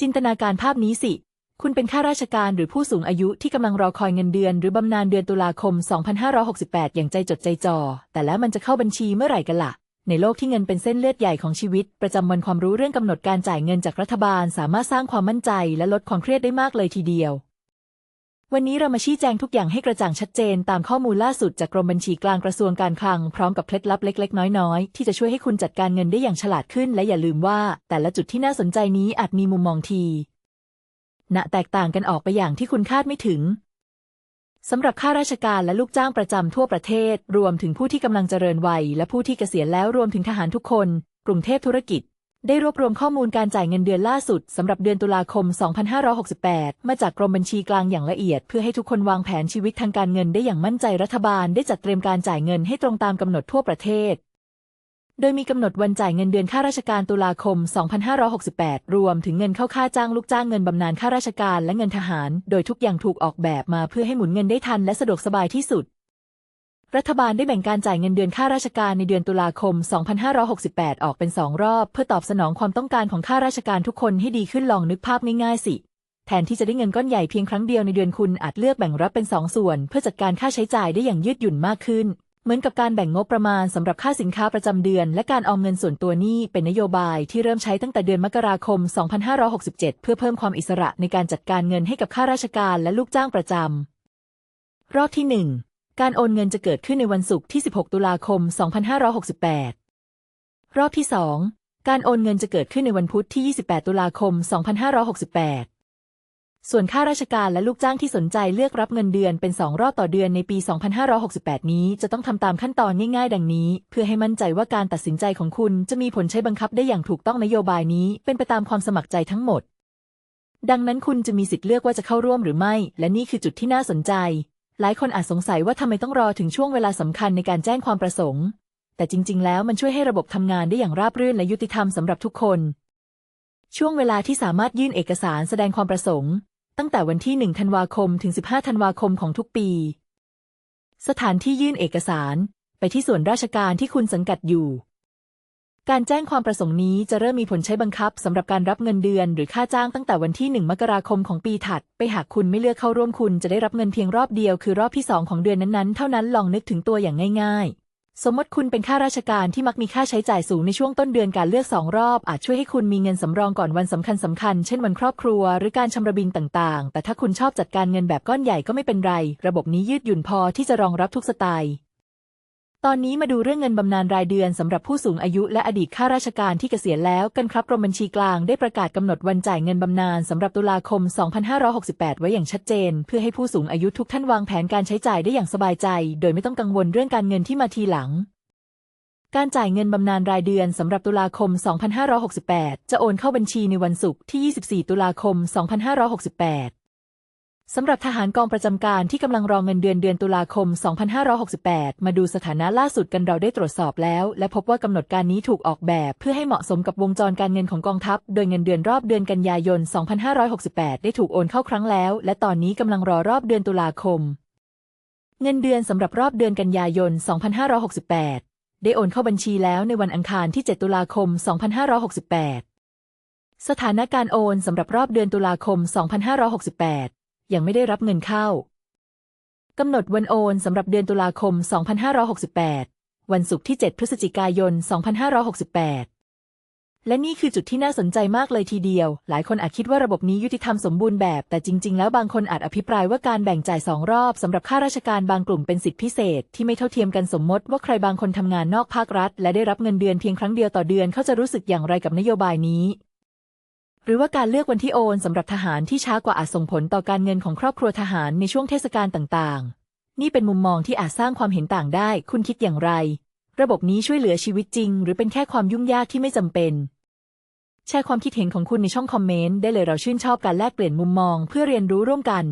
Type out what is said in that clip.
จินตนาการภาพนี้สิ คุณเป็นข้าราชการหรือผู้สูงอายุที่กำลังรอคอยเงินเดือน หรือบำนาญเดือนตุลาคม 2568 อย่างใจจดใจจ่อ แต่แล้วมันจะเข้าบัญชีเมื่อไหร่กันล่ะ ในโลกที่เงินเป็นเส้นเลือดใหญ่ของชีวิต ประจำวันความรู้เรื่องกำหนดการจ่ายเงินจากรัฐบาล สามารถสร้างความมั่นใจและลดความเครียดได้มากเลยทีเดียว วันนี้เรามาชี้แจงทุกอย่างให้กระจ่างชัดเจน ตามข้อมูลล่าสุดจากกรมบัญชีกลางกระทรวงการคลัง พร้อมกับเคล็ดลับเล็ก ๆ น้อย ๆ ที่จะช่วยให้คุณจัดการเงินได้อย่างฉลาดขึ้น และอย่าลืมว่า แต่ละจุดที่น่าสนใจนี้อาจมีมุมมองทีณแตกต่างกันออกไปอย่างที่คุณคาดไม่ถึงสำหรับข้าราชการและลูกจ้างประจำทั่วประเทศ รวมถึงผู้ที่กำลังเจริญวัย และผู้ที่เกษียณแล้วรวมถึงทหารทุกคน กรุงเทพธุรกิจ ได้รวบรวมข้อมูลการจ่ายเงินเดือนล่าสุดสำหรับเดือนตุลาคม 2568 มาจากกรมบัญชีกลางอย่างละเอียด เพื่อให้ทุกคนวางแผนชีวิตทางการเงินได้อย่างมั่นใจรัฐบาลได้จัดเตรียมการจ่ายเงินให้ตรงตามกำหนดทั่วประเทศ โดยมีกำหนดวันจ่ายเงินเดือนข้าราชการตุลาคม 2568 รวมถึงเงินเข้าค่าจ้างลูกจ้างเงินบำนาญข้าราชการและเงินทหาร โดยทุกอย่างถูกออกแบบมาเพื่อให้หมุนเงินได้ทันและสะดวกสบายที่สุด รัฐบาลได้แบ่งการจ่ายเงินเดือนข้าราชการในเดือนตุลาคม 2568 ออกเป็น 2 รอบ เพื่อตอบสนองความต้องการของข้าราชการทุกคนให้ดีขึ้นลองนึกภาพง่ายๆสิ แทนที่จะได้เงินก้อนใหญ่เพียงครั้งเดียวในเดือนคุณอาจเลือกแบ่งรับเป็น 2 ส่วน เพื่อจัดการค่าใช้จ่ายได้อย่างยืดหยุ่นมากขึ้น เหมือนกับการแบ่งงบประมาณสำหรับค่าสินค้าประจำเดือน และการออมเงินส่วนตัวนี้เป็นนโยบายที่เริ่มใช้ตั้งแต่เดือนมกราคม 2567 เพื่อเพิ่มความอิสระในการจัดการเงินให้กับข้าราชการและลูกจ้างประจำรอบที่ 1 การโอนเงินจะเกิดขึ้นในวันศุกร์ที่ 16 ตุลาคม 2568 รอบที่ 2 การโอนเงินจะเกิดขึ้นในวันพุธที่ 28 ตุลาคม 2568 ส่วนข้าราชการและลูกจ้างที่สนใจเลือกรับเงินเดือนเป็น 2 รอบต่อเดือนในปี 2568 นี้จะต้องทำตามขั้นตอนง่ายๆ ดังนี้ เพื่อให้มั่นใจว่าการตัดสินใจของคุณจะมีผลใช้บังคับได้อย่างถูกต้องนโยบายนี้ เป็นไปตามความสมัครใจทั้งหมดดังนั้นคุณจะมีสิทธิ์เลือกว่าจะเข้าร่วมหรือไม่ และนี่คือจุดที่น่าสนใจ หลายคนอาจสงสัยว่าทำไมต้องรอถึงช่วงเวลาสำคัญในการแจ้งความประสงค์ แต่จริง ๆ แล้วมันช่วยให้ระบบทำงานได้อย่างราบรื่นและยุติธรรมสำหรับทุกคน ช่วงเวลาที่สามารถยื่นเอกสารแสดงความประสงค์ ตั้งแต่วันที่ 1 ธันวาคม ถึง 15 ธันวาคมของทุกปี สถานที่ยื่นเอกสาร ไปที่ส่วนราชการที่คุณสังกัดอยู่ การแจ้งความประสงค์นี้จะเริ่มมีผลใช้บังคับสำหรับการรับเงินเดือน หรือค่าจ้างตั้งแต่วันที่ 1 มกราคมของปีถัด ไปหากคุณไม่เลือกเข้าร่วมคุณจะได้รับเงินเพียงรอบเดียวคือรอบที่ 2 ของเดือนนั้นๆ เท่านั้นลองนึกถึงตัวอย่างง่าย ๆ สมมติคุณเป็นข้าราชการที่มักมีค่าใช้จ่ายสูงในช่วงต้นเดือนการเลือกสองรอบ อาจช่วยให้คุณมีเงินสำรองก่อนวันสำคัญสำคัญๆเช่นวันครอบครัว หรือการชำระบินต่างๆ แต่ถ้าคุณชอบจัดการเงินแบบก้อนใหญ่ก็ไม่เป็นไร ระบบนี้ยืดหยุ่นพอที่จะรองรับทุกสไตล์ ตอนนี้มาดูเรื่องเงินบำนาญรายเดือนสำหรับผู้สูงอายุและอดีตข้าราชการที่เกษียณแล้วกันครับกรมบัญชีกลางได้ประกาศกำหนดวันจ่ายเงินบำนาญสำหรับตุลาคม 2568 ไว้อย่างชัดเจน เพื่อให้ผู้สูงอายุทุกท่านวางแผนการใช้จ่ายได้อย่างสบายใจ โดยไม่ต้องกังวลเรื่องการเงินที่มาทีหลัง การจ่ายเงินบำนาญรายเดือนสำหรับตุลาคม 2568 จะโอนเข้าบัญชีในวันศุกร์ที่ 24 ตุลาคม 2568 สำหรับทหารกองประจำการที่กำลังรองเงินเดือนเดือนตุลาคม 2568 มาดูสถานะล่าสุดกันเราได้ตรวจสอบแล้ว และพบว่ากำหนดการนี้ถูกออกแบบเพื่อให้เหมาะสมกับวงจรการเงินของกองทัพ โดยเงินเดือนรอบเดือนกันยายน 2568 ได้ถูกโอนเข้าครั้งแล้ว และตอนนี้กำลังรอรอบเดือนตุลาคม เงินเดือนสำหรับรอบเดือนกันยายน 2568 ได้โอนเข้าบัญชีแล้วในวันอังคารที่ 7 ตุลาคม 2568 สถานะการโอนสำหรับรอบเดือนตุลาคม 2568 ยังไม่ได้รับเงินเข้ากำหนดวันโอนสำหรับเดือนตุลาคม 2568 วันศุกร์ที่ 7 พฤศจิกายน 2568 และนี่คือจุดที่น่าสนใจมากเลยทีเดียว หลายคนอาจคิดว่าระบบนี้ยุติธรรมสมบูรณ์แบบ แต่จริง ๆ แล้วบางคนอาจอภิปรายว่าการแบ่งจ่ายสองรอบสำหรับข้าราชการบางกลุ่มเป็นสิทธิพิเศษ ที่ไม่เท่าเทียมกันสมมติว่าใครบางคนทำงานนอกภาครัฐ และได้รับเงินเดือนเพียงครั้งเดียวต่อเดือนเขาจะรู้สึกอย่างไรกับนโยบายนี้ หรือว่าการเลือกวันที่โอนสำหรับทหารที่ช้ากว่าอาจส่งผลต่อการเงินของครอบครัวทหารในช่วงเทศกาลต่างๆ นี่เป็นมุมมองที่อาจสร้างความเห็นต่างได้ คุณคิดอย่างไร ระบบนี้ช่วยเหลือชีวิตจริง หรือเป็นแค่ความยุ่งยากที่ไม่จำเป็นแชร์ความคิดเห็นของคุณในช่องคอมเมนต์ได้เลยเราชื่นชอบการแลกเปลี่ยนมุมมองเพื่อเรียนรู้ร่วมกัน